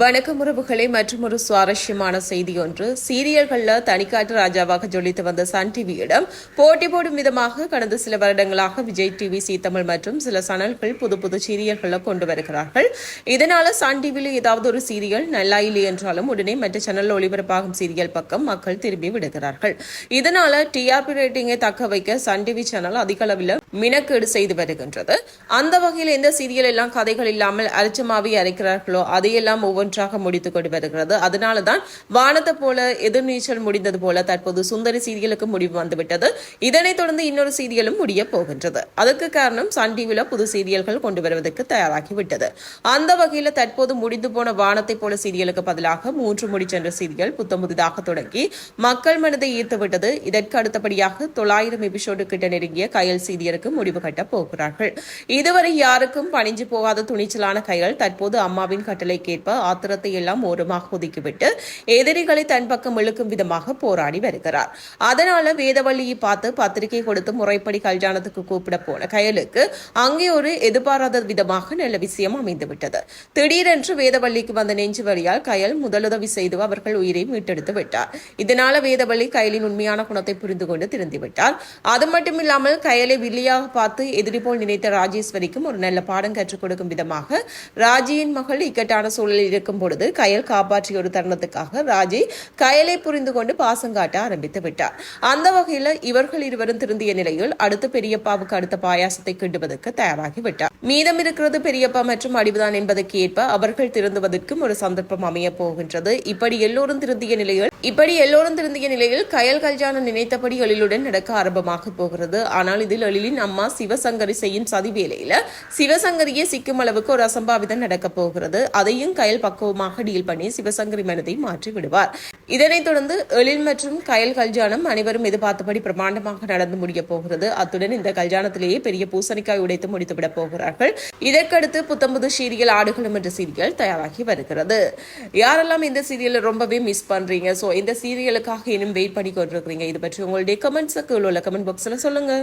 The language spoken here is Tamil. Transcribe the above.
வணக்கம் உறவுகளை மற்றும் ஒரு சுவாரஸ்யமான செய்தி ஒன்று. சீரியல்களில் தனிக்காட்டு ராஜாவாக ஜொலித்து வந்த சன் டிவியிடம் போட்டி போடும் விதமாக கடந்த சில வருடங்களாக விஜய் டிவி சி தமிழ் மற்றும் சில சனல்கள் புது புது சீரியல்களில் கொண்டு வருகிறார்கள். இதனால சன் டிவியில் ஏதாவது ஒரு சீரியல் நல்லா இல்லை என்றாலும் உடனே மற்ற சேனல் ஒளிபரப்பாகும் சீரியல் பக்கம் மக்கள் திரும்பி விடுகிறார்கள். இதனால டிஆர்பி ரேட்டிங்கை தக்க வைக்க சன் டிவி சேனல் அதிக அளவில் மினக்கேடு செய்து வருகின்றது. அந்த வகையில் எந்த சீரியல் எல்லாம் கதைகள் இல்லாமல் அரிச்சமாவி அரைக்கிறார்களோ அதையெல்லாம் ஒவ்வொரு ஒவ்வொன்றாக முடித்துக் கொண்டு வருகிறது அதனால தான் வானத்தை போல எதிர்நீச்சல் முடிந்தது போல தற்போது சுந்தரி சீரியலுக்கு முடிவு வந்துவிட்டது. இதனைத் தொடர்ந்து இன்னொரு சீரியலும் முடிய போகின்றது. அதற்கு காரணம் சன் டிவில புது சீரியல்கள் கொண்டு வருவதற்கு தயாராகிவிட்டது. அந்த வகையில் தற்போது முடிந்து போன வானத்தை போல சீரியலுக்கு பதிலாக மூன்று முடி சென்ற சீரியல் புத்தம் புதிதாக தொடங்கி மக்கள் மனதை ஈர்த்துவிட்டது இதற்கு அடுத்தபடியாக தொள்ளாயிரம் எபிசோடு கிட்ட நெருங்கிய கயல் சீரியலுக்கு முடிவு கட்ட போகிறார்கள். இதுவரை யாருக்கும் பணிஞ்சு போகாத துணிச்சலான கைகள் தற்போது அம்மாவின் கட்டளைக்கேற்ப ஆத்திரத்தை எல்லாம் ஓரமாக ஒதுக்கிவிட்டு எதிரிகளை தன் பக்கம் இழுக்கும் விதமாக போராடி வருகிறார். அதனால வேதவள்ளியை பார்த்து பத்திரிகை கொடுத்து முறைப்படி கல்யாணத்துக்கு கூப்பிட போன கயலுக்கு அங்கே ஒரு எதிர்பாராத விதமாக நல்ல விஷயம் அமைந்துவிட்டது. திடீரென்று வேதவள்ளிக்கு வந்த நெஞ்சு வழியால் கயல் முதலுதவி செய்து அவர்கள் உயிரை மீட்டெடுத்து விட்டார். இதனால வேதவள்ளி கயலின் உண்மையான குணத்தை புரிந்து கொண்டு திருந்திவிட்டார் அது மட்டுமில்லாமல் கயலை வில்லியாக பார்த்து எதிரி போல் நினைத்த ராஜேஸ்வரிக்கும் ஒரு நல்ல பாடம் கற்றுக் கொடுக்கும் விதமாக ராஜியின் மகள் இக்கட்டான சூழலில் இருக்கும் பொழுது கயல் காப்பாற்றிய ஒரு தருணத்துக்காக ராஜி கயலை புரிந்து கொண்டு பாசம் காட்ட ஆரம்பித்து விட்டார். அந்த வகையில் இவர்கள் இருவரும் திருந்திய நிலையில் அடுத்து பெரியப்பாவுக்கு அடுத்த பாயாசத்தை கிண்டுவதற்கு தயாராகி விட்டார். மீதம் இருக்கிறது பெரியப்பா மற்றும் அடிவுதான் என்பதற்கு ஏற்ப அவர்கள் திருந்துவதற்கும் ஒரு சந்தர்ப்பம் அமைய போகின்றது. இப்படி எல்லோரும் திருந்திய நிலையில் இப்படி எல்லோரும் திருந்திய நிலையில் கயல் கல்யாணம் நினைத்தபடி எழிலுடன் நடக்க ஆரம்பமாக போகிறது. ஆனால் இதில் எழிலின் அம்மா சிவசங்கரி செய்யும் சதி வேலையில சிவசங்கரியே சிக்கும் அளவுக்கு ஒரு அசம்பாவிதம் நடக்க போகிறது. அதையும் கயல் பக்குவமாக டீல் பண்ணி சிவசங்கரி மனதை மாற்றி விடுவார். இதனைத் தொடர்ந்து எழில் மற்றும் கயல் கல்யாணம் அனைவரும் எதிர்பார்த்தபடி பிரமாண்டமாக நடந்து முடிய போகிறது. அத்துடன் இந்த கல்யாணத்திலேயே பெரிய பூசணிக்காய் உடைத்து முடித்துவிட போகிறார்கள். இதற்கடுத்து புத்தம்புது சீரியல் ஆடுகளும் என்ற சீரியல் தயாராகி வருகிறது. யாரெல்லாம் இந்த சீரியலை ரொம்பவே மிஸ் பண்றீங்க? ஸோ இந்த சீரியலுக்காக இன்னும் வெயிட் பண்ணி கொண்டிருக்கிறீங்க. இது பற்றி உங்களுடைய கமெண்ட்ஸுக்கு உள்ள கமெண்ட் பாக்ஸில் சொல்லுங்க.